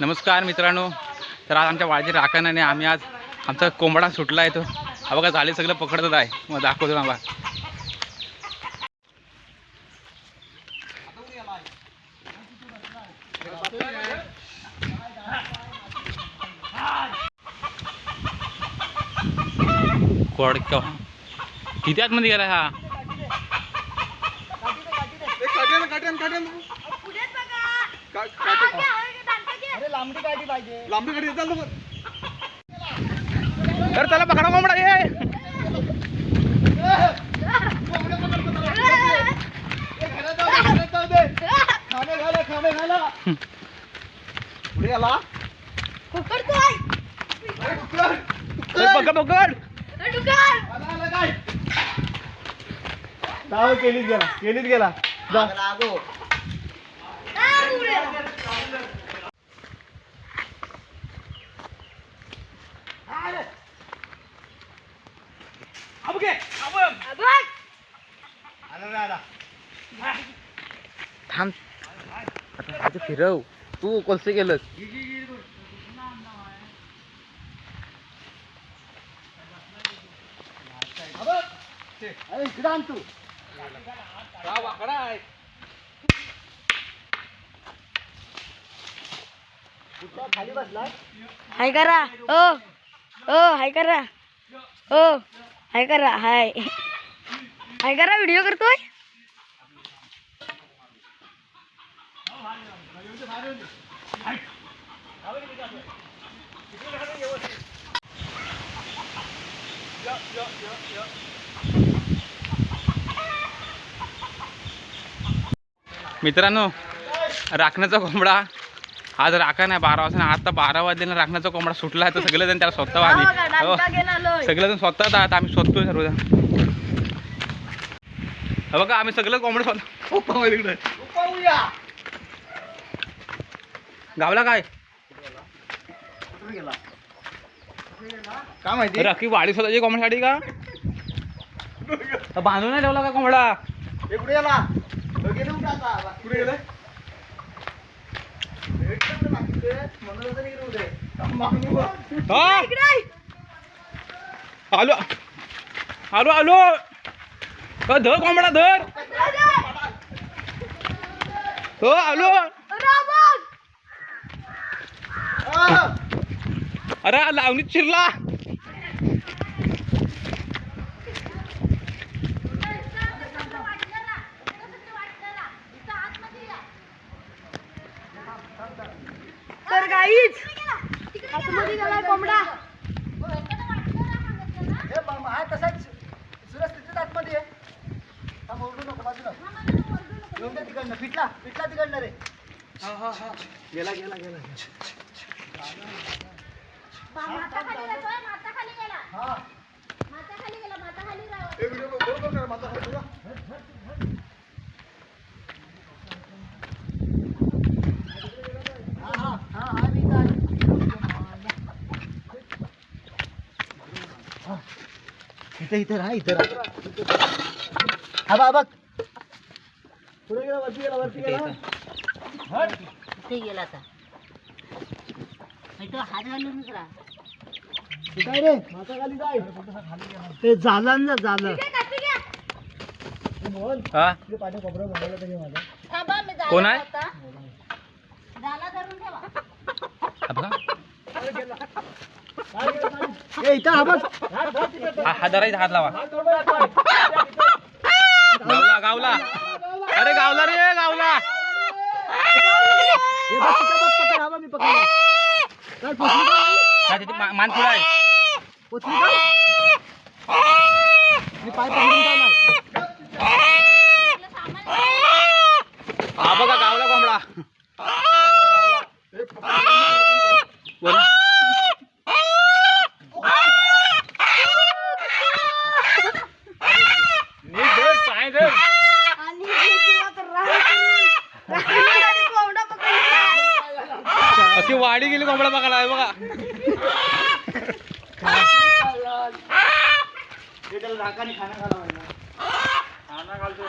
नमस्कार मित्रांनो. तर आज आमच्या वाळजी राखणाने आम्ही आज आमचा कोंबडा सुटला आहे तो. हा बघा झाले सगळं पकडत आहे. मग दाखवतो ना बा कोड किती आतमध्ये गेला हा? अरे लांबडी गाडी पाहिजे. लांबी गाडी येतात ना तर चला पकडा कोंबडा ये. खाणे खाणे पुढे आला पकड पकड. केलीच गेला केलीच गेला. जा. घे थांब. आता फिरव. तू कसं केलंस? अरे इकडे आण तू. कुठला खाली बसलाय हाय करा. ओ ओ हाय करा. ओ. हाय करा हाय. हाय करा व्हिडिओ करतोय? मित्रांनो राखण्याचा कोंबडा आज राखा नाही बारा वाजता आता बारा वाजल्यानं राखण्याचा कोंबडा सुटला आहे तर सगळेजण त्याला स्वतः आम्ही हो. सगळेजण स्वतःच आहात आम्ही शोधतोय सर्वजण. हे बघा आम्ही सगळं कोंबडं स्वतः गावला काय कुठे गेला काय? माहिती? राखी वाडी स्वतःची कोंबड्यासाठी का? बांधून नाही ठेवला का कोंबडा हे कुठे गेला तो गेले कुठे आता कुठे गेले म्हणून होतं इकडे कुठे मागणी बघ. हा? आलो. आलो आलो. धर कोंबडा धर. हो आलो! अरे लावणीत शिरला काहीच आतमध्ये कोंबडा. हे मा- मा- हा तसाच. सुरज तिथेच आतमध्ये आहे हा मोडू नको बाजूला. येऊन तिकडनं. पिटला पिटला तिकडनं रे. गेला गेला गेला. हा. हे कर माता खाली तुझा हा हा हा हा मी इथं आहे. इथं इथं राहा इथं राहा. हा बा बघ. पुढे गेला वरती गेला वरती गेला. हट. इथे गेला आता. तो हात घालूनच राहा. काय रे. माता खाली जाय. ते झालं ना झालं. मोहन हा? तुझे पाठी कोपरा बनवलं तरी माझं. थांबा मी जाला कोण आहे? होता. जाला धरून ठेवा. हा बघा ए इथं हा बघ हा धरायचा हात लावा. गावला गावला. अरे गावला रे गावला. हे बघ तिथं बघ पकड हा बघ मी पकडला. काय पोचली का? हा तिथे मा- मान पुढं आहे. पोचली का? मी पाय पकडून हा बघा गावला कोंबडा वरून. नीट धर, पाय धर. आणि गेला तर राहा करून. कोंबडा पकडला. अशी वाडी गेली कोंबडा पकडा आहे बघा. हे त्याला राखाने खाना घाला खाना घालतो.